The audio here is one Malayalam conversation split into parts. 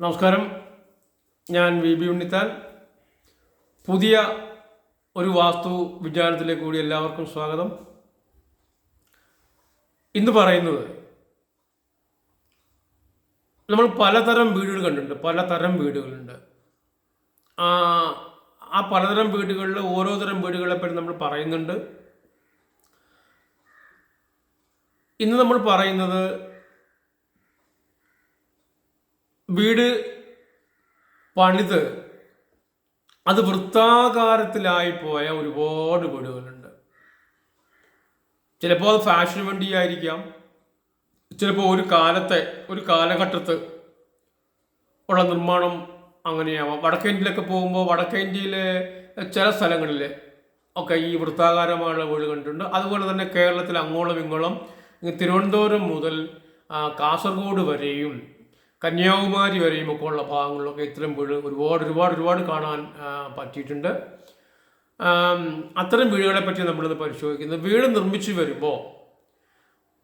നമസ്കാരം. ഞാൻ വി ബി ഉണ്ണിത്താൻ. പുതിയ ഒരു വാസ്തു വിചാരത്തിലേക്ക് കൂടി എല്ലാവർക്കും സ്വാഗതം. ഇന്ന് പറയുന്നത് നമ്മൾ പലതരം വീടുകൾ കണ്ടിട്ടുണ്ട് പലതരം വീടുകളുണ്ട്. ആ പലതരം വീടുകളിൽ ഓരോ തരം വീടുകളെ പറ്റി നമ്മൾ പറയുന്നുണ്ട്. ഇന്ന് നമ്മൾ പറയുന്നത് വീട് പണിത്. അത് വൃത്താകാരത്തിലായി പോയ ഒരുപാട് വീടുകളുണ്ട്. ചിലപ്പോൾ അത് ഫാഷന് വേണ്ടിയായിരിക്കാം. ചിലപ്പോൾ ഒരു കാലത്തെ ഒരു കാലഘട്ടത്ത് ഉള്ള നിർമ്മാണം അങ്ങനെയാവാം. വടക്കേ ഇന്ത്യയിലൊക്കെ പോകുമ്പോൾ വടക്കേ ഇന്ത്യയിലെ ചില സ്ഥലങ്ങളിൽ ഒക്കെ ഈ വൃത്താകാരമായുള്ള വീട് കണ്ടിട്ടുണ്ട്. അതുപോലെ തന്നെ കേരളത്തിൽ അങ്ങോളം ഇങ്ങോളം തിരുവനന്തപുരം മുതൽ കാസർഗോഡ് വരെയും കന്യാകുമാരി വരെയും ഒക്കെ ഉള്ള ഭാഗങ്ങളിലൊക്കെ ഇത്തരം വീട് ഒരുപാട് ഒരുപാട് ഒരുപാട് കാണാൻ പറ്റിയിട്ടുണ്ട്. അത്തരം വീടുകളെ പറ്റി നമ്മളിത് പരിശോധിക്കുന്നത് വീട് നിർമ്മിച്ചു വരുമ്പോൾ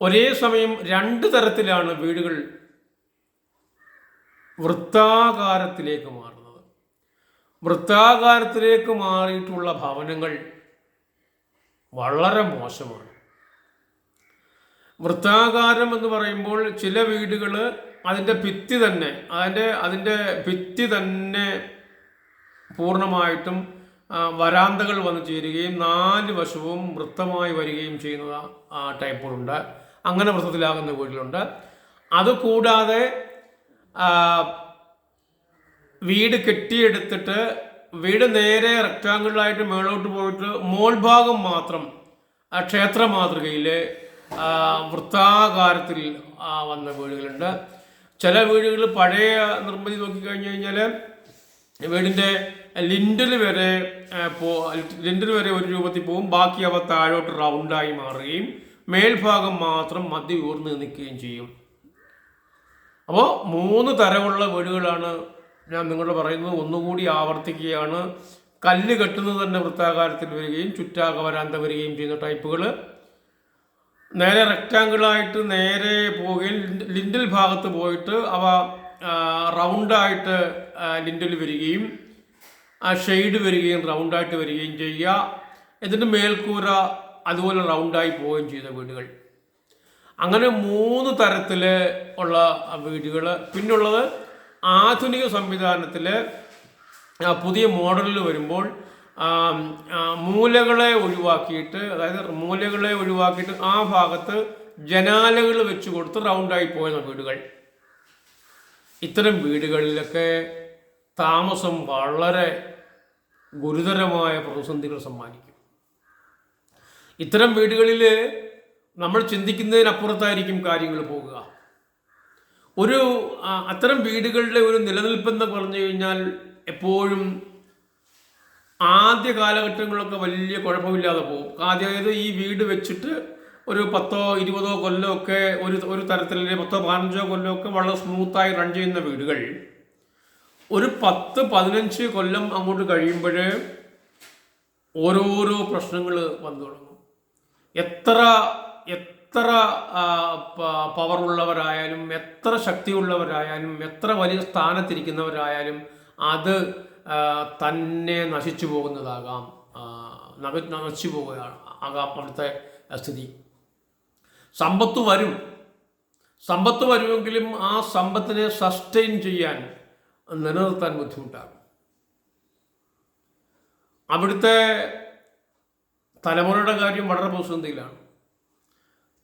ഒരേ സമയം രണ്ട് തരത്തിലാണ് വീടുകൾ വൃത്താകാരത്തിലേക്ക് മാറുന്നത്. വൃത്താകാരത്തിലേക്ക് മാറിയിട്ടുള്ള ഭവനങ്ങൾ വളരെ മോശമാണ്. വൃത്താകാരം എന്ന് പറയുമ്പോൾ ചില വീടുകൾ അതിന്റെ ഭിത്തി തന്നെ അതിന്റെ അതിന്റെ ഭിത്തി തന്നെ പൂർണമായിട്ടും വരാന്തകൾ വന്ന് ചേരുകയും നാല് വശവും വൃത്തമായി വരികയും ചെയ്യുന്ന ടൈപ്പുകളുണ്ട്. അങ്ങനെ വൃത്തത്തിലാകുന്ന വീട്ടിലുണ്ട് അതുകൂടാതെ വീട് കെട്ടിയെടുത്തിട്ട് വീട് നേരെ റെക്റ്റാങ്കിളായിട്ട് മേളോട്ട് പോയിട്ട് മോൾഭാഗം മാത്രം ക്ഷേത്ര മാതൃകയിൽ വൃത്താകാരത്തിൽ വന്ന വീടുകളുണ്ട്. ചില വീടുകൾ പഴയ നിർമ്മിതി നോക്കിക്കഴിഞ്ഞ് കഴിഞ്ഞാൽ വീടിന്റെ ലിൻഡൽ വരെ പോ ലിൻഡൽ വരെ ഒരു രൂപത്തിൽ പോകും ബാക്കി അവ താഴോട്ട് റൗണ്ടായി മാറുകയും മേൽഭാഗം മാത്രം മധ്യ ഊർന്ന് നിൽക്കുകയും ചെയ്യും. അപ്പോൾ മൂന്ന് തരമുള്ള വീടുകളാണ് ഞാൻ നിങ്ങളോട് പറയുന്നത്. ഒന്നുകൂടി ആവർത്തിക്കുകയാണ്. കല്ല് കെട്ടുന്നത് തന്നെ വൃത്താകാരത്തിൽ വരികയും ചുറ്റാക വരാന്ത വരികയും ചെയ്യുന്ന ടൈപ്പുകൾ നേരെ റെക്റ്റാങ്കിളായിട്ട് നേരെ പോകുകയും ലിൻഡിൽ ഭാഗത്ത് പോയിട്ട് അവ റൗണ്ടായിട്ട് ലിൻഡിൽ വരികയും ആ ഷെയ്ഡ് വരികയും റൗണ്ടായിട്ട് വരികയും ചെയ്യുക. എന്നിട്ട് മേൽക്കൂര അതുപോലെ റൗണ്ടായി പോവുകയും ചെയ്ത വീടുകൾ. അങ്ങനെ മൂന്ന് തരത്തിൽ ഉള്ള വീടുകൾ പിന്നുള്ളത് ആധുനിക സംവിധാനത്തിൽ പുതിയ മോഡലിൽ വരുമ്പോൾ മൂലകളെ ഒഴിവാക്കിയിട്ട് അതായത് മൂലകളെ ഒഴിവാക്കിയിട്ട് ആ ഭാഗത്ത് ജനാലകൾ വെച്ച് കൊടുത്ത് റൗണ്ടായി പോയ വീടുകൾ. ഇത്തരം വീടുകളിലൊക്കെ താമസം വളരെ ഗുരുതരമായ പ്രതിസന്ധികൾ സമ്മാനിക്കും. ഇത്തരം വീടുകളിൽ നമ്മൾ ചിന്തിക്കുന്നതിനപ്പുറത്തായിരിക്കും കാര്യങ്ങൾ പോകുക. ഒരു അത്തരം വീടുകളുടെ ഒരു നിലനിൽപ്പെന്ന് പറഞ്ഞു കഴിഞ്ഞാൽ എപ്പോഴും ആദ്യ കാലഘട്ടങ്ങളൊക്കെ വലിയ കുഴപ്പമില്ലാതെ പോകും. ആദ്യമായത് ഈ വീട് വെച്ചിട്ട് ഒരു പത്തോ ഇരുപതോ കൊല്ലമൊക്കെ ഒരു ഒരു തരത്തിൽ പത്തോ പതിനഞ്ചോ കൊല്ലമൊക്കെ വളരെ സ്മൂത്തായി റൺ ചെയ്യുന്ന വീടുകൾ. ഒരു പത്ത് പതിനഞ്ച് കൊല്ലം അങ്ങോട്ട് കഴിയുമ്പോൾ ഓരോരോ പ്രശ്നങ്ങൾ വന്നു തുടങ്ങും. എത്ര എത്ര പവറുള്ളവരായാലും എത്ര ശക്തിയുള്ളവരായാലും എത്ര വലിയ സ്ഥാനത്തിരിക്കുന്നവരായാലും അത് തന്നെ നശിച്ചു പോകുന്നതാകാം. നശിച്ചു പോവുകയാണ്. ആകാം അവിടുത്തെ സ്ഥിതി. സമ്പത്ത് വരും. സമ്പത്ത് വരുമെങ്കിലും ആ സമ്പത്തിനെ സസ്റ്റെയിൻ ചെയ്യാൻ നിലനിർത്താൻ ബുദ്ധിമുട്ടാകും. അവിടുത്തെ തലമുറയുടെ കാര്യം വളരെ പ്രതിസന്ധിയിലാണ്.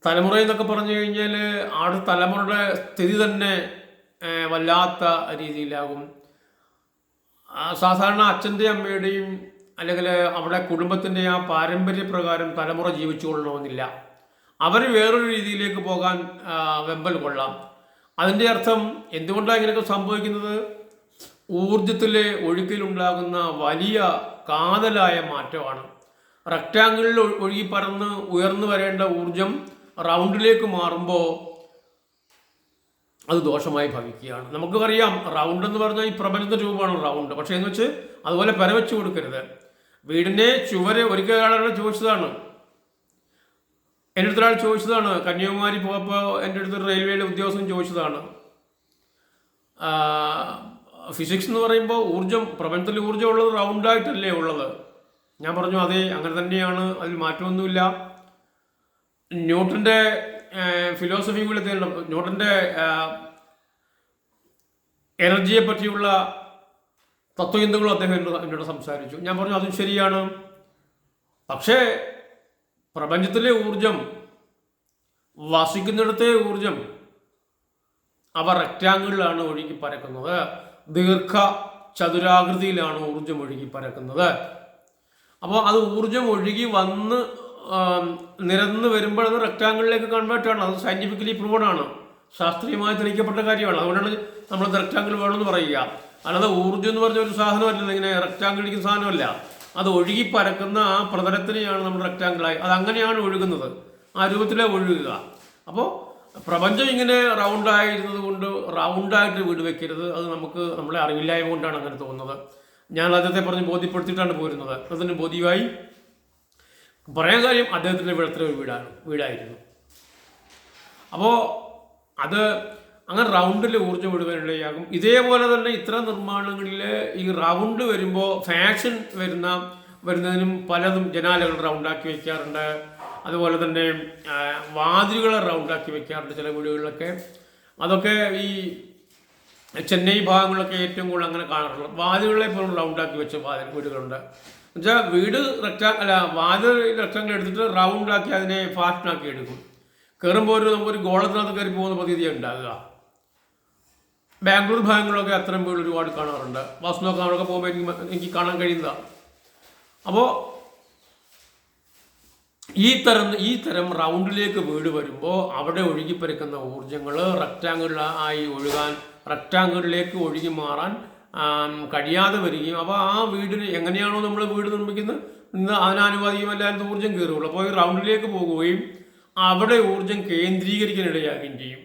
തലമുറ എന്നൊക്കെ പറഞ്ഞു കഴിഞ്ഞാൽ ആട് തലമുറയുടെ സ്ഥിതി തന്നെ വല്ലാത്ത രീതിയിലാകും. സാധാരണ അച്ഛന്റെയും അമ്മയുടെയും അല്ലെങ്കിൽ അവിടെ കുടുംബത്തിന്റെ ആ പാരമ്പര്യ പ്രകാരം തലമുറ ജീവിച്ചു കൊള്ളണമെന്നില്ല അവർ വേറൊരു രീതിയിലേക്ക് പോകാൻ വെമ്പൽ കൊള്ളാം. അതിന്റെ അർത്ഥം എന്തുകൊണ്ടാണ് ഇങ്ങനെയൊക്കെ സംഭവിക്കുന്നത്? ഊർജത്തിലെ ഒഴുക്കിലുണ്ടാകുന്ന വലിയ കാതലായ മാറ്റമാണ്. റെക്റ്റാങ്കിളിൽ ഒഴുകി പറന്ന് ഉയർന്നു വരേണ്ട ഊർജം റൗണ്ടിലേക്ക് മാറുമ്പോൾ അത് ദോഷമായി ഭവിക്കുകയാണ്. നമുക്കറിയാം റൗണ്ട് എന്ന് പറഞ്ഞാൽ ഈ പ്രപഞ്ച രൂപമാണ് റൗണ്ട് പക്ഷേ എന്ന് വെച്ച് അതുപോലെ പരവച്ചു കൊടുക്കരുത്. വീടിന്റെ ചുവര് ഒരിക്കൽ ചോദിച്ചതാണ്. എന്റെ അടുത്ത് ഒരാൾ ചോദിച്ചതാണ്. കന്യാകുമാരി പോയപ്പോൾ എന്റെ അടുത്ത് റെയിൽവേയിലെ ഉദ്യോഗസ്ഥൻ ചോദിച്ചതാണ്. ഫിസിക്സ് എന്ന് പറയുമ്പോൾ ഊർജം പ്രപഞ്ചത്തിൽ ഊർജം ഉള്ളത് റൗണ്ടായിട്ടല്ലേ ഉള്ളത്. ഞാൻ പറഞ്ഞു അതെ അങ്ങനെ തന്നെയാണ്. അതിൽ മാറ്റമൊന്നുമില്ല. ന്യൂട്ടന്റെ ഫിലോസഫി കൂടെ തീരണം. ന്യൂട്ടന്റെ എനർജിയെ പറ്റിയുള്ള തത്വചിന്തകളും അദ്ദേഹം എന്നോട് സംസാരിച്ചു. ഞാൻ പറഞ്ഞു അതും ശരിയാണ്. പക്ഷേ പ്രപഞ്ചത്തിലെ ഊർജം വസിക്കുന്നിടത്തെ ഊർജം അവ റെക്റ്റാങ്കിളിലാണ് ഒഴുകി പരക്കുന്നത്. ദീർഘ ചതുരാകൃതിയിലാണ് ഊർജം ഒഴുകി പരക്കുന്നത്. അപ്പോൾ അത് ഊർജം ഒഴുകി വന്ന് നിരന്ന് വരുമ്പോൾ അത് റെക്റ്റാങ്കിളിലേക്ക് കൺവേർട്ട് ആണ്. അത് സയന്റിഫിക്കലി പ്രൂവൺ ആണ്. ശാസ്ത്രീയമായി തെളിയിക്കപ്പെട്ട കാര്യമാണ്. അതുകൊണ്ടാണ് നമ്മൾ റെക്റ്റാങ്കിൾ വേണമെന്ന് പറയുക. അല്ലാതെ ഊർജം എന്ന് പറഞ്ഞ ഒരു സാധനമല്ല. ഇങ്ങനെ റെക്റ്റാങ്കിൾ ഇരിക്കുന്ന സാധനമല്ല. അത് ഒഴുകി പരക്കുന്ന ആ പ്രതലത്തിനെയാണ് നമ്മൾ റെക്റ്റാങ്കിളായി അത് അങ്ങനെയാണ് ഒഴുകുന്നത്. ആ രൂപത്തിലേ ഒഴുകുക. അപ്പോൾ പ്രപഞ്ചം ഇങ്ങനെ റൗണ്ടായിരുന്നത് കൊണ്ട് റൗണ്ടായിട്ട് വീട് വെക്കരുത്. അത് നമുക്ക് നമ്മളെ അറിവില്ലായ്മ കൊണ്ടാണ് അങ്ങനെ തോന്നുന്നത്. ഞാൻ അദ്ദേഹത്തെ പറഞ്ഞ് ബോധ്യപ്പെടുത്തിയിട്ടാണ് പോരുന്നത്. അതിന് ബോധ്യമായി പറയാൻ കാര്യം അദ്ദേഹത്തിന്റെ വീടത്ര ഒരു വീടാണ് വീടായിരുന്നു. അപ്പോൾ അത് അങ്ങനെ റൗണ്ടിൽ ഊർജം വിടുവാനിടയാകും ഇതേപോലെ തന്നെ ഇത്തരം നിർമ്മാണങ്ങളിൽ ഈ റൗണ്ട് വരുമ്പോൾ ഫാഷൻ വരുന്ന വരുന്നതിനും പലതും ജനാലകൾ റൗണ്ടാക്കി വെക്കാറുണ്ട്. അതുപോലെ തന്നെ വാതിലുകൾ റൗണ്ടാക്കി വെക്കാറുണ്ട് ചില വീടുകളിലൊക്കെ. അതൊക്കെ ഈ ചെന്നൈ ഭാഗങ്ങളിലൊക്കെ ഏറ്റവും കൂടുതൽ അങ്ങനെ കാണാറുള്ളത് വാതിലുകളെ പോലും റൗണ്ടാക്കി വെച്ച വാതിൽ വീടുകളുണ്ട്. എന്നുവെച്ചാൽ വീട് റെക്റ്റാ അല്ല വാതിൽ റെക്റ്റാങ്കിൾ എടുത്തിട്ട് റൗണ്ടാക്കി അതിനെ ഫാഷനാക്കി എടുക്കും. കയറുമ്പോൾ ഒരു നമുക്കൊരു ഗോളത്തിനകത്ത് കയറി പോകുന്ന പ്രതീതിയാണ് ഉണ്ടാകുക ബാംഗ്ലൂർ ഭാഗങ്ങളിലൊക്കെ അത്തരം വീട് ഒരുപാട് കാണാറുണ്ട്. വാസ്തുവൊക്കെ അവിടെയൊക്കെ പോകുമ്പോൾ എനിക്ക് എനിക്ക് കാണാൻ കഴിയുന്നതാണ് അപ്പോൾ ഈ തരം ഈ തരം റൗണ്ടിലേക്ക് വീട് വരുമ്പോൾ അവിടെ ഒഴുകിപ്പരക്കുന്ന ഊർജങ്ങൾ റെക്റ്റാങ്കിൾ ആയി ഒഴുകാൻ റെക്റ്റാങ്കിളിലേക്ക് ഒഴുകി മാറാൻ കഴിയാതെ വരികയും. അപ്പോൾ ആ വീടിന് എങ്ങനെയാണോ നമ്മൾ വീട് നിർമ്മിക്കുന്നത്? ഇന്ന് അതിനാനുപാതികമല്ലാത്ത ഊർജം കയറുകയുള്ളൂ. അപ്പോൾ ഈ റൗണ്ടിലേക്ക് പോകുകയും അവിടെ ഊർജം കേന്ദ്രീകരിക്കാൻ ഇടയാകുകയും ചെയ്യും.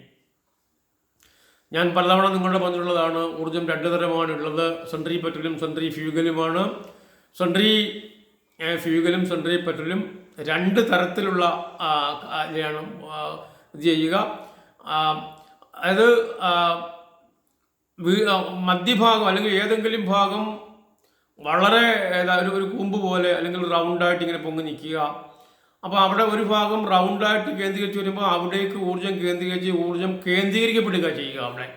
ഞാൻ പലതവണ നിങ്ങളുടെ പറഞ്ഞിട്ടുള്ളതാണ് ഊർജം രണ്ട് തരമാണ് ഉള്ളത് സെൻട്രി പെട്രോലും സെൻട്രി ഫ്യൂഗലുമാണ്. സെൻട്രി ഫ്യൂഗലും സെൻട്രി പെട്രോലും രണ്ട് തരത്തിലുള്ള ഇത് ചെയ്യുക. അതായത് മധ്യഭാഗം അല്ലെങ്കിൽ ഏതെങ്കിലും ഭാഗം വളരെ ഒരു ഒരു കൂമ്പ് പോലെ അല്ലെങ്കിൽ റൗണ്ടായിട്ട് ഇങ്ങനെ പൊങ്ങി നിൽക്കുക. അപ്പോൾ അവിടെ ഒരു ഭാഗം റൗണ്ടായിട്ട് കേന്ദ്രീകരിച്ച് വരുമ്പോൾ അവിടേക്ക് ഊർജം കേന്ദ്രീകരിച്ച് ഊർജം കേന്ദ്രീകരിക്കപ്പെടുക ചെയ്യുക അവിടെ.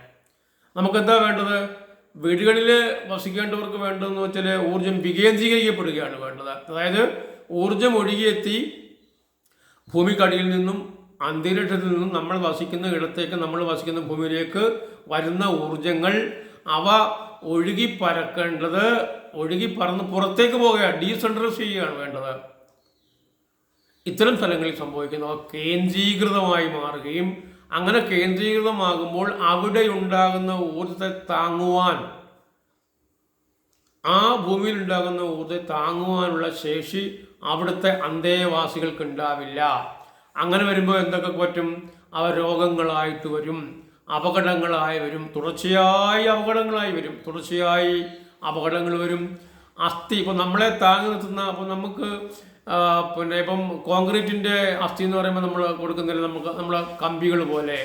നമുക്കെന്താ വേണ്ടത്? വീടുകളിൽ വസിക്കേണ്ടവർക്ക് വേണ്ടതെന്ന് വെച്ചാൽ ഊർജം വികേന്ദ്രീകരിക്കപ്പെടുകയാണ് വേണ്ടത്. അതായത് ഊർജം ഒഴുകിയെത്തി ഭൂമിക്കടിയിൽ നിന്നും അന്തരീക്ഷത്തിൽ നിന്നും നമ്മൾ വസിക്കുന്ന ഇടത്തേക്ക് നമ്മൾ വസിക്കുന്ന ഭൂമിയിലേക്ക് വരുന്ന ഊർജങ്ങൾ അവ ഒഴുകി പരക്കേണ്ടത് ഒഴുകി പറന്ന് പുറത്തേക്ക് പോകുകയാണ് ഡീസെൻട്രലൈസ് ചെയ്യുകയാണ് വേണ്ടത്. ഇത്തരം സ്ഥലങ്ങളിൽ സംഭവിക്കുന്നവ കേന്ദ്രീകൃതമായി മാറുകയും അങ്ങനെ കേന്ദ്രീകൃതമാകുമ്പോൾ അവിടെ ഉണ്ടാകുന്ന ഊർജത്തെ താങ്ങുവാൻ ആ ഭൂമിയിൽ ഉണ്ടാകുന്ന ഊർജത്തെ താങ്ങുവാനുള്ള ശേഷി അവിടുത്തെ അന്തേവാസികൾക്ക് ഉണ്ടാവില്ല അങ്ങനെ വരുമ്പോൾ എന്തൊക്കെ പറ്റും? അവ രോഗങ്ങളായിട്ട് വരും അപകടങ്ങളായി വരും തുടർച്ചയായി അപകടങ്ങളായി വരും തുടർച്ചയായി അപകടങ്ങൾ വരും. അസ്ഥി ഇപ്പം നമ്മളെ താങ്ങി നിർത്തുന്ന അപ്പം നമുക്ക് പിന്നെ ഇപ്പം കോൺക്രീറ്റിന്റെ അസ്ഥി എന്ന് പറയുമ്പോൾ നമ്മൾ കൊടുക്കുന്നില്ല നമുക്ക് നമ്മളെ കമ്പികൾ പോലെ.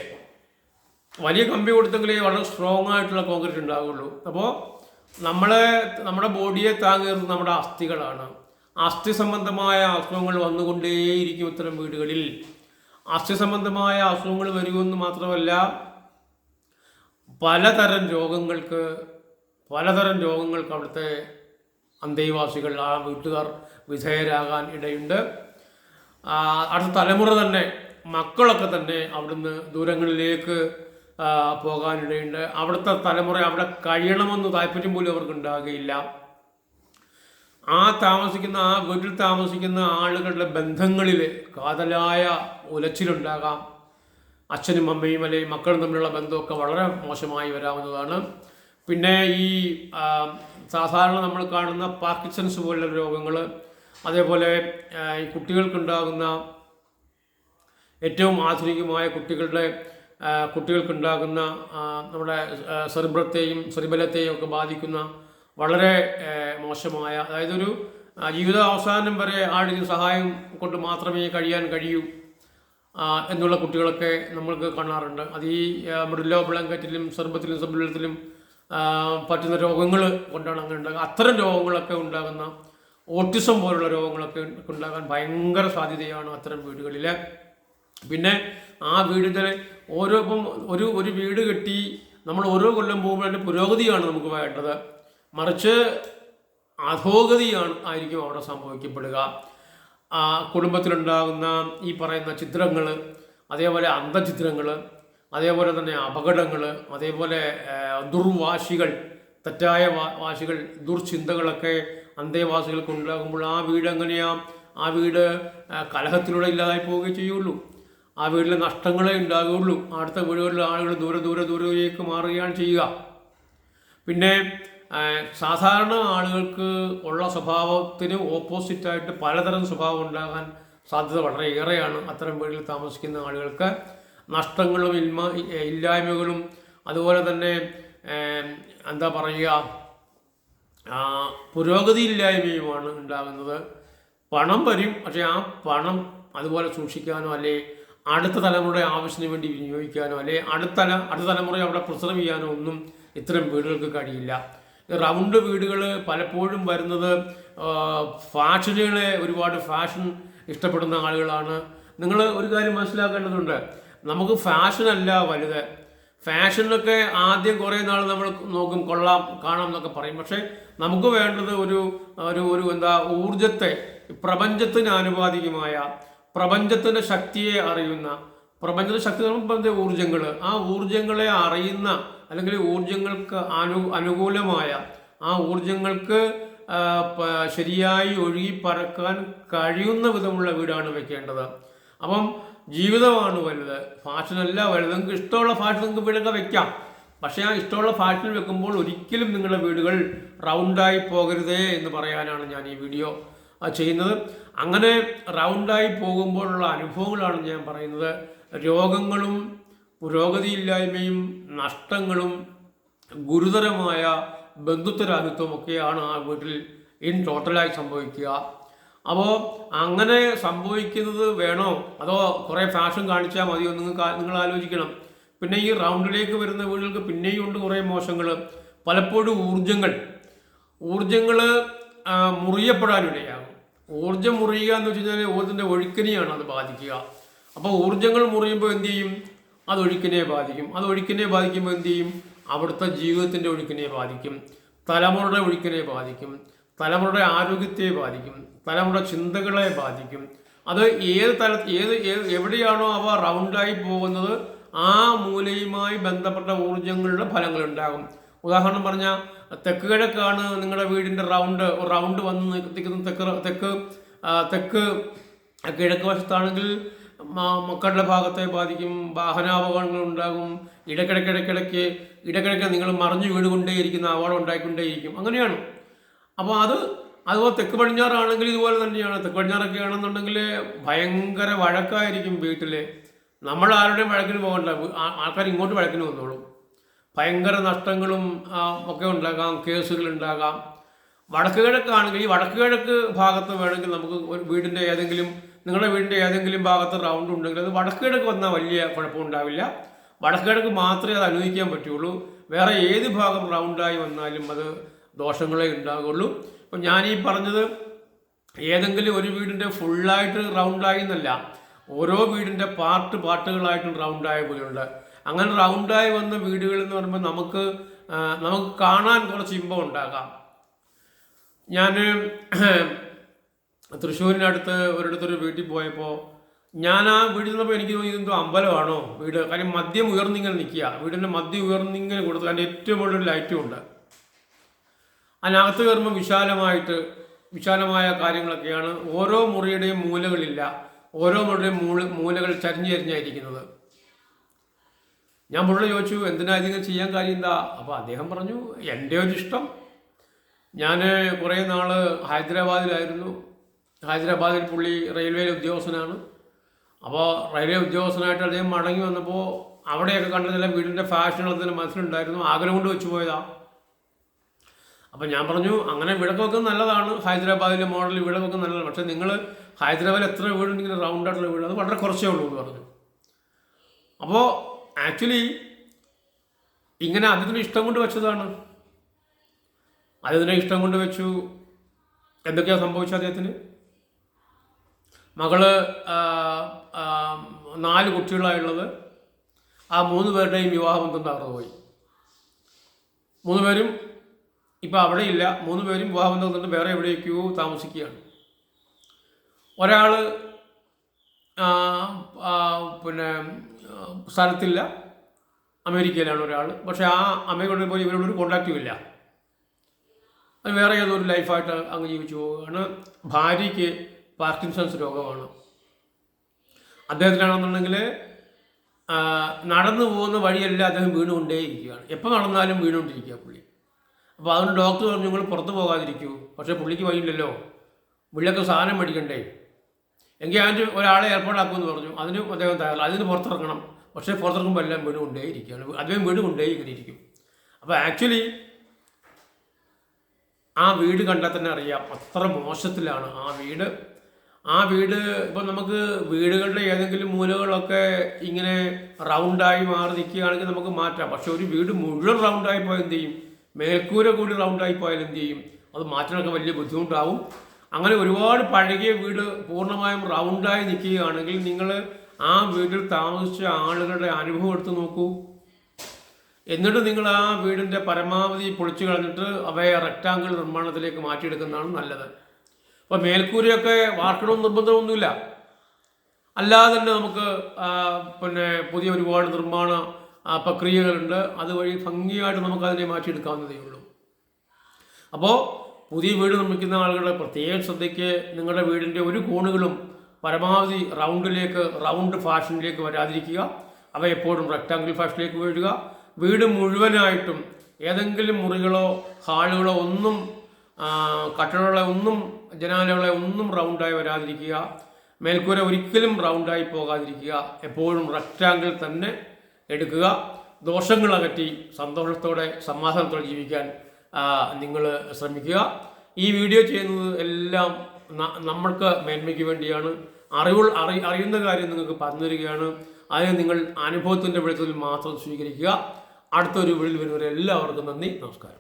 വലിയ കമ്പി കൊടുത്തെങ്കിലേ വളരെ സ്ട്രോങ് ആയിട്ടുള്ള കോൺക്രീറ്റ് ഉണ്ടാവുള്ളൂ. അപ്പോൾ നമ്മളെ നമ്മുടെ ബോഡിയെ താങ്ങി നിർത്തുന്ന നമ്മുടെ അസ്ഥികളാണ്. അസ്ഥി സംബന്ധമായ അസുഖങ്ങൾ വന്നുകൊണ്ടേയിരിക്കും ഇത്തരം വീടുകളിൽ. അസ്ഥി സംബന്ധമായ അസുഖങ്ങൾ വരുമെന്ന് മാത്രമല്ല പലതരം രോഗങ്ങൾക്ക് പലതരം രോഗങ്ങൾക്ക് അവിടുത്തെ അന്തേവാസികൾ ആ വീട്ടുകാർ വിധേയരാകാൻ ഇടയുണ്ട്. അടുത്ത തലമുറ തന്നെ മക്കളൊക്കെ തന്നെ അവിടുന്ന് ദൂരങ്ങളിലേക്ക് പോകാനിടയുണ്ട് അവിടുത്തെ തലമുറ അവിടെ കഴിയണമെന്ന് താല്പര്യം പോലും അവർക്ക് ഉണ്ടാകുകയില്ല ആ താമസിക്കുന്ന ആ വീട്ടിൽ താമസിക്കുന്ന ആളുകളുടെ ബന്ധങ്ങളിൽ കാതലായ ഉലച്ചിലുണ്ടാകാം. അച്ഛനും അമ്മയും അല്ലെങ്കിൽ മക്കളും തമ്മിലുള്ള ബന്ധമൊക്കെ വളരെ മോശമായി വരാവുന്നതാണ്. പിന്നെ ഈ സാധാരണ നമ്മൾ കാണുന്ന പാർക്കിൻസൺസ് പോലുള്ള രോഗങ്ങൾ അതേപോലെ ഈ കുട്ടികൾക്കുണ്ടാകുന്ന ഏറ്റവും ആധുനികമായ കുട്ടികളുടെ കുട്ടികൾക്കുണ്ടാകുന്ന നമ്മുടെ സെറിബ്രത്തെയും സെറിബലത്തെയും ഒക്കെ ബാധിക്കുന്ന വളരെ മോശമായ അതായത് ഒരു ജീവിത അവസാനം വരെ ആടിന് സഹായം കൊണ്ട് മാത്രമേ കഴിയാൻ കഴിയൂ എന്നുള്ള കുട്ടികളൊക്കെ നമ്മൾക്ക് കാണാറുണ്ട്. അത് ഈ മെഡില്ലോ ബ്ലാങ്കറ്റിലും സർബത്തിലും സെബിലത്തിലും പറ്റുന്ന രോഗങ്ങൾ കൊണ്ടാണ് അങ്ങനെ ഉണ്ടാകുക അത്തരം രോഗങ്ങളൊക്കെ ഉണ്ടാകുന്ന ഓട്ടിസം പോലുള്ള രോഗങ്ങളൊക്കെ ഉണ്ടാകാൻ ഭയങ്കര സാധ്യതയാണ് അത്തരം വീടുകളിൽ പിന്നെ ആ വീടിന്റെ ഓരോ ഇപ്പം ഒരു ഒരു വീട് കെട്ടി നമ്മൾ ഓരോ കൊല്ലം പോകുമ്പോൾ അതിന്റെ പുരോഗതിയാണ് നമുക്ക് വേണ്ടത്. മറിച്ച് അധോഗതിയാണ് ആയിരിക്കും അവിടെ സംഭവിക്കപ്പെടുക. ആ കുടുംബത്തിലുണ്ടാകുന്ന ഈ പറയുന്ന ചിത്രങ്ങൾ അതേപോലെ അന്ധചിത്രങ്ങൾ അതേപോലെ തന്നെ അപകടങ്ങൾ അതേപോലെ ദുർവാശികൾ തെറ്റായ വാശികൾ ദുർചിന്തകളൊക്കെ അന്തേവാസികൾക്ക് ഉണ്ടാകുമ്പോൾ ആ വീട് എങ്ങനെയാ? ആ വീട് കലഹത്തിലൂടെ ഇല്ലാതായി പോവുകയും ചെയ്യുള്ളൂ. ആ വീട്ടിലെ നഷ്ടങ്ങളെ ഉണ്ടാകുകയുള്ളൂ അടുത്ത വീടുകളിലെ ആളുകൾ ദൂരെ ദൂരെ ദൂരേക്ക് മാറുകയാണ് ചെയ്യുക. പിന്നെ സാധാരണ ആളുകൾക്ക് ഉള്ള സ്വഭാവത്തിന് ഓപ്പോസിറ്റായിട്ട് പലതരം സ്വഭാവം ഉണ്ടാകാൻ സാധ്യത വളരെ ഏറെയാണ്. അത്തരം വീടുകളിൽ താമസിക്കുന്ന ആളുകൾക്ക് നഷ്ടങ്ങളും ഇൽമ ഇല്ലായ്മകളും അതുപോലെ തന്നെ എന്താ പറയുക പുരോഗതിയില്ലായ്മയുമാണ് ഉണ്ടാകുന്നത്. പണം വരും പക്ഷേ ആ പണം അതുപോലെ സൂക്ഷിക്കാനോ അല്ലെ അടുത്ത തലമുറയുടെ ആവശ്യത്തിന് വേണ്ടി വിനിയോഗിക്കാനോ അല്ലെ അടുത്ത അടുത്ത തലമുറയെ അവിടെ പ്രിസർവ് ചെയ്യാനോ ഒന്നും ഇത്തരം വീടുകൾക്ക് കഴിയില്ല. റൗണ്ട് വീടുകൾ പലപ്പോഴും വരുന്നത് ഫാഷനുകളെ ഒരുപാട് ഫാഷൻ ഇഷ്ടപ്പെടുന്ന ആളുകളാണ്. നിങ്ങൾ ഒരു കാര്യം മനസ്സിലാക്കേണ്ടതുണ്ട്. നമുക്ക് ഫാഷനല്ല വലുത്. ഫാഷനൊക്കെ ആദ്യം കുറേ നാൾ നമ്മൾ നോക്കും കൊള്ളാം കാണാം എന്നൊക്കെ പറയും. പക്ഷേ നമുക്ക് വേണ്ടത് ഒരു ഒരു ഒരു എന്താ ഊർജത്തെ പ്രപഞ്ചത്തിന് ആനുപാതികമായ പ്രപഞ്ചത്തിന്റെ ശക്തിയെ അറിയുന്ന പ്രപഞ്ചത്തിന്റെ ശക്തി ഊർജങ്ങൾ ആ ഊർജങ്ങളെ അറിയുന്ന അല്ലെങ്കിൽ ഊർജങ്ങൾക്ക് അനു അനുകൂലമായ ആ ഊർജങ്ങൾക്ക് ശരിയായി ഒഴുകി പറക്കാൻ കഴിയുന്ന വിധമുള്ള വീടാണ് വെക്കേണ്ടത്. അപ്പം ജീവിതമാണ് വലുത്. ഫാഷനല്ല വലുത് നിങ്ങൾക്ക് ഇഷ്ടമുള്ള ഫാഷൻ നിങ്ങൾക്ക് വീടൊക്കെ വെക്കാം. പക്ഷേ ആ ഇഷ്ടമുള്ള ഫാഷൻ വെക്കുമ്പോൾ ഒരിക്കലും നിങ്ങളുടെ വീടുകൾ റൗണ്ടായി പോകരുതേ എന്ന് പറയാനാണ് ഞാൻ ഈ വീഡിയോ ചെയ്യുന്നത്. അങ്ങനെ റൗണ്ടായി പോകുമ്പോഴുള്ള അനുഭവങ്ങളാണ് ഞാൻ പറയുന്നത്. രോഗങ്ങളും പുരോഗതിയില്ലായ്മയും നഷ്ടങ്ങളും ഗുരുതരമായ ബന്ധുത്വരാഹിത്വമൊക്കെയാണ് ആ വീട്ടിൽ ഇൻ ടോട്ടലായി സംഭവിക്കുക. അപ്പോൾ അങ്ങനെ സംഭവിക്കുന്നത് വേണോ? അതോ കുറേ ഫാഷൻ കാണിച്ചാൽ മതിയോ? നിങ്ങൾ നിങ്ങൾ ആലോചിക്കണം. പിന്നെ ഈ റൗണ്ടിലേക്ക് വരുന്ന വീടുകൾക്ക് പിന്നെയും ഉണ്ട് കുറേ മോശങ്ങൾ. പലപ്പോഴും ഊർജങ്ങൾ ഊർജങ്ങൾ മുറിയപ്പെടാനിടയാകും. ഊർജം മുറിയുക എന്ന് വെച്ച് കഴിഞ്ഞാൽ ഊർജത്തിന്റെ ഒഴുക്കിനെയാണ് അത് ബാധിക്കുക. അപ്പോൾ ഊർജങ്ങൾ മുറിയുമ്പോൾ എന്ത് ചെയ്യും? അത് ഒഴുക്കിനെ ബാധിക്കും. അത് ഒഴുക്കിനെ ബാധിക്കുമ്പോൾ എന്ത് ചെയ്യും? അവിടുത്തെ ജീവിതത്തിന്റെ ഒഴുക്കിനെ ബാധിക്കും. തലമുറയുടെ ഒഴുക്കിനെ ബാധിക്കും. തലമുറയുടെ ആരോഗ്യത്തെ ബാധിക്കും. തലമുറയുടെ ചിന്തകളെ ബാധിക്കും. അത് ഏത് തല ഏത് എവിടെയാണോ അവ റൗണ്ടായി പോകുന്നത് ആ മൂലയുമായി ബന്ധപ്പെട്ട ഊർജങ്ങളുടെ ഫലങ്ങൾ ഉണ്ടാകും. ഉദാഹരണം പറഞ്ഞാൽ തെക്ക് കിഴക്കാണ് നിങ്ങളുടെ വീടിന്റെ റൗണ്ട് റൗണ്ട് വന്ന് നിൽക്കുന്ന തെക്ക് തെക്ക് തെക്ക് കിഴക്ക് വശത്താണെങ്കിൽ മക്കളുടെ ഭാഗത്തെ ബാധിക്കും വാഹനാപകടങ്ങൾ ഉണ്ടാകും ഇടക്കിടക്കിടക്കിടയ്ക്ക് ഇടക്കിടയ്ക്ക് നിങ്ങൾ മറിഞ്ഞു വീടുകൊണ്ടേയിരിക്കുന്ന അപകടം ഉണ്ടായിക്കൊണ്ടേയിരിക്കും. അങ്ങനെയാണ്. അപ്പോൾ അത് അതുപോലെ തെക്ക് പടിഞ്ഞാറാണെങ്കിൽ ഇതുപോലെ തന്നെയാണ്. തെക്ക് പടിഞ്ഞാറൊക്കെ ആണെന്നുണ്ടെങ്കിൽ ഭയങ്കര വഴക്കായിരിക്കും വീട്ടിൽ നമ്മൾ ആരുടെയും വഴക്കിന് പോകണ്ട. ആൾക്കാർ ഇങ്ങോട്ട് വഴക്കിന് വന്നോളും. ഭയങ്കര നഷ്ടങ്ങളും ഒക്കെ ഉണ്ടാകാം കേസുകൾ ഉണ്ടാകാം. വടക്ക് കിഴക്കാണെങ്കിൽ ഈ വടക്ക് കിഴക്ക് ഭാഗത്ത് വേണമെങ്കിൽ നമുക്ക് ഒരു വീടിന്റെ ഏതെങ്കിലും നിങ്ങളുടെ വീടിന്റെ ഏതെങ്കിലും ഭാഗത്ത് റൗണ്ട് ഉണ്ടെങ്കിൽ അത് വടക്കുകിഴക്ക് വന്നാൽ വലിയ കുഴപ്പമുണ്ടാവില്ല വടക്കുകിഴക്ക് മാത്രമേ അത് അനുവദിക്കാൻ പറ്റുള്ളൂ. വേറെ ഏത് ഭാഗം റൗണ്ടായി വന്നാലും അത് ദോഷങ്ങളെ ഉണ്ടാകുള്ളൂ ഇപ്പം ഞാൻ ഈ പറഞ്ഞത് ഏതെങ്കിലും ഒരു വീടിന്റെ ഫുള്ളായിട്ട് റൗണ്ടായി എന്നല്ല. ഓരോ വീടിന്റെ പാർട്ട് പാർട്ടുകളായിട്ടും റൗണ്ടായ പോലെയുണ്ട്. അങ്ങനെ റൗണ്ടായി വന്ന വീടുകൾ എന്ന് പറയുമ്പോൾ നമുക്ക് നമുക്ക് കാണാൻ കുറച്ച് ഇമ്പം ഉണ്ടാകാം. ഞാൻ തൃശ്ശൂരിനടുത്ത് ഒരിടത്തൊരു വീട്ടിൽ പോയപ്പോൾ ഞാൻ ആ വീട്ടിൽ നിന്നപ്പോൾ എനിക്ക് തോന്നി ഇതെന്തോ അമ്പലമാണോ വീട്? കാര്യം മദ്യം ഉയർന്നിങ്ങനെ നിൽക്കുക. വീടിന്റെ മദ്യം ഉയർന്നിങ്ങനെ കൊടുത്തു അതിന്റെ ഏറ്റവും മുകളിൽ ലൈറ്റും ഉണ്ട്. അതിനകത്ത് കയറുമ്പോൾ വിശാലമായിട്ട് വിശാലമായ കാര്യങ്ങളൊക്കെയാണ് ഓരോ മുറിയുടെയും മൂലകളില്ല ഓരോ മുറിയുടെയും മൂല മൂലകൾ ചരിഞ്ഞ് ചരിഞ്ഞായിരിക്കുന്നത്. ഞാൻ പുള്ളി ചോദിച്ചു എന്തിനാ ഇതിങ്ങനെ ചെയ്യാൻ കാര്യം എന്താ? അപ്പോൾ അദ്ദേഹം പറഞ്ഞു എന്റെ ഒരു ഇഷ്ടം ഞാൻ കുറേ നാൾ ഹൈദരാബാദിലായിരുന്നു. ഹൈദരാബാദിൽ പുള്ളി റെയിൽവേയിലെ ഉദ്യോഗസ്ഥനാണ്. അപ്പോൾ റെയിൽവേ ഉദ്യോഗസ്ഥനായിട്ട് അദ്ദേഹം മടങ്ങി വന്നപ്പോൾ അവിടെയൊക്കെ കണ്ടതെല്ലാം വീടിന്റെ ഫാഷനുള്ളതിന്റെ മനസ്സിലുണ്ടായിരുന്നു. ആഗ്രഹം കൊണ്ട് വെച്ച് പോയതാണ് അപ്പം ഞാൻ പറഞ്ഞു അങ്ങനെ വീടൊക്കെ നല്ലതാണ്. ഹൈദരാബാദിലെ മോഡൽ വീടൊക്കെ നല്ലതാണ്. പക്ഷേ നിങ്ങൾ ഹൈദരാബാദിൽ എത്ര വീടുണ്ടെങ്കിലും റൗണ്ട് ആയിട്ടുള്ള വീട് അത് വളരെ കുറച്ചേ ഉള്ളൂ എന്ന് പറഞ്ഞു. അപ്പോൾ ആക്ച്വലി ഇങ്ങനെ അദ്ദേഹത്തിന് ഇഷ്ടം കൊണ്ട് വെച്ചതാണ്. അദ്ദേഹത്തിന് ഇഷ്ടം കൊണ്ട് വെച്ചു. എന്തൊക്കെയാണ് സംഭവിച്ചത് അദ്ദേഹത്തിന്? മകൾ നാല് കുട്ടികളായുള്ളത്. ആ മൂന്ന് പേരുടെയും വിവാഹബന്ധം തകർന്നുപോയി. മൂന്ന് പേരും ഇപ്പം അവിടെയില്ല. മൂന്ന് പേരും വിവാഹബന്ധം തന്നിട്ട് വേറെ എവിടേക്കോ താമസിക്കുകയാണ്. ഒരാൾ പിന്നെ സ്ഥലത്തില്ല. അമേരിക്കയിലാണ് ഒരാൾ പക്ഷേ ആ അമേരിക്കയോട് പോയി ഇവരോടൊരു കോണ്ടാക്റ്റും ഇല്ല. അത് വേറെ ഏതോ ഒരു ലൈഫായിട്ട് അങ്ങ് ജീവിച്ചു പോവുകയാണ്. ഭാര്യയ്ക്ക് പാർക്കിൻസൺസ് രോഗമാണ്. അദ്ദേഹത്തിനാണെന്നുണ്ടെങ്കിൽ നടന്നു പോകുന്ന വഴിയെല്ലാം അദ്ദേഹം വീണുകൊണ്ടേയിരിക്കുകയാണ്. എപ്പോൾ നടന്നാലും വീണുകൊണ്ടിരിക്കുക പുള്ളി. അപ്പോൾ അതുകൊണ്ട് ഡോക്ടർ പറഞ്ഞു നിങ്ങൾ പുറത്ത് പോകാതിരിക്കൂ. പക്ഷേ പുള്ളിക്ക് വഴിയില്ലല്ലോ. പുള്ളിയൊക്കെ സാധനം മേടിക്കണ്ടേ? എങ്കിൽ അതിന്റെ ഒരാളെ ഏർപ്പാടാക്കുമെന്ന് പറഞ്ഞു. അതിന് അദ്ദേഹം തയ്യാറില്ല അതിന് പുറത്തിറങ്ങണം. പക്ഷേ പുറത്തിറങ്ങുമ്പോൾ എല്ലാം വീണുകൊണ്ടേ ഇരിക്കുകയാണ് അദ്ദേഹം വീണുകൊണ്ടേ ഇങ്ങനെ ഇരിക്കും അപ്പോൾ ആക്ച്വലി ആ വീട് കണ്ടാൽ തന്നെ അറിയാം അത്ര മോശത്തിലാണ് ആ വീട് ആ വീട് ഇപ്പൊ നമുക്ക് വീടുകളുടെ ഏതെങ്കിലും മൂലകളൊക്കെ ഇങ്ങനെ റൗണ്ടായി മാറി നിൽക്കുകയാണെങ്കിൽ നമുക്ക് മാറ്റാം. പക്ഷെ ഒരു വീട് മുഴുവൻ റൗണ്ടായി പോയാൽ എന്ത് ചെയ്യും? മേൽക്കൂര കൂടി റൗണ്ടായി പോയാൽ എന്ത് ചെയ്യും? അത് മാറ്റാനൊക്കെ വലിയ ബുദ്ധിമുട്ടാവും. അങ്ങനെ ഒരുപാട് പഴകിയ വീട് പൂർണമായും റൗണ്ടായി നിൽക്കുകയാണെങ്കിൽ നിങ്ങൾ ആ വീട്ടിൽ താമസിച്ച ആളുകളുടെ അനുഭവം എടുത്ത് നോക്കൂ. എന്നിട്ട് നിങ്ങൾ ആ വീടിന്റെ പരമാവധി പൊളിച്ചു കളഞ്ഞിട്ട് അവയെ റെക്റ്റാങ്കിൾ നിർമ്മാണത്തിലേക്ക് മാറ്റിയെടുക്കുന്നതാണ് നല്ലത്. അപ്പോൾ മേൽക്കൂരയൊക്കെ വാർക്കണമെന്ന് നിർബന്ധമൊന്നുമില്ല. അല്ലാതെ തന്നെ നമുക്ക് പിന്നെ പുതിയ ഒരുപാട് നിർമ്മാണ പ്രക്രിയകളുണ്ട്. അതുവഴി ഭംഗിയായിട്ട് നമുക്ക് അതിനെ മാറ്റിയെടുക്കാവുന്നതേ ഉള്ളൂ. അപ്പോൾ പുതിയ വീട് നിർമ്മിക്കുന്ന ആളുകളെ പ്രത്യേകം ശ്രദ്ധയ്ക്ക് നിങ്ങളുടെ വീടിന്റെ ഒരു കോണുകളും പരമാവധി റൗണ്ടിലേക്ക് റൗണ്ട് ഫാഷനിലേക്ക് വരാതിരിക്കുക. അവ എപ്പോഴും റെക്റ്റാങ്കിൾ ഫാഷനിലേക്ക് വീഴുക. വീട് മുഴുവനായിട്ടും ഏതെങ്കിലും മുറികളോ ഹാളുകളോ ഒന്നും ആ, കട്ടളകളെ ഒന്നും ജനാലകളെ ഒന്നും റൗണ്ടായി വരാതിരിക്കുക. മേൽക്കൂര ഒരിക്കലും റൗണ്ടായി പോകാതിരിക്കുക. എപ്പോഴും റെക്റ്റാങ്കിൾ തന്നെ എടുക്കുക. ദോഷങ്ങൾ അകറ്റി സന്തോഷത്തോടെ സമാധാനത്തോടെ ജീവിക്കാൻ നിങ്ങൾ ശ്രമിക്കുക. ഈ വീഡിയോ ചെയ്യുന്നത് എല്ലാം നമ്മൾക്ക് മേന്മയ്ക്ക് വേണ്ടിയാണ്. അറിവുൾ അറി അറിയുന്ന കാര്യം നിങ്ങൾക്ക് പറഞ്ഞു തരികയാണ്. അതിനെ നിങ്ങൾ അനുഭവത്തിന്റെ വെളിച്ചത്തിൽ മാത്രം സ്വീകരിക്കുക. അടുത്തൊരു വീട്ടിൽ വരുന്നവരെ എല്ലാവർക്കും നന്ദി നമസ്കാരം.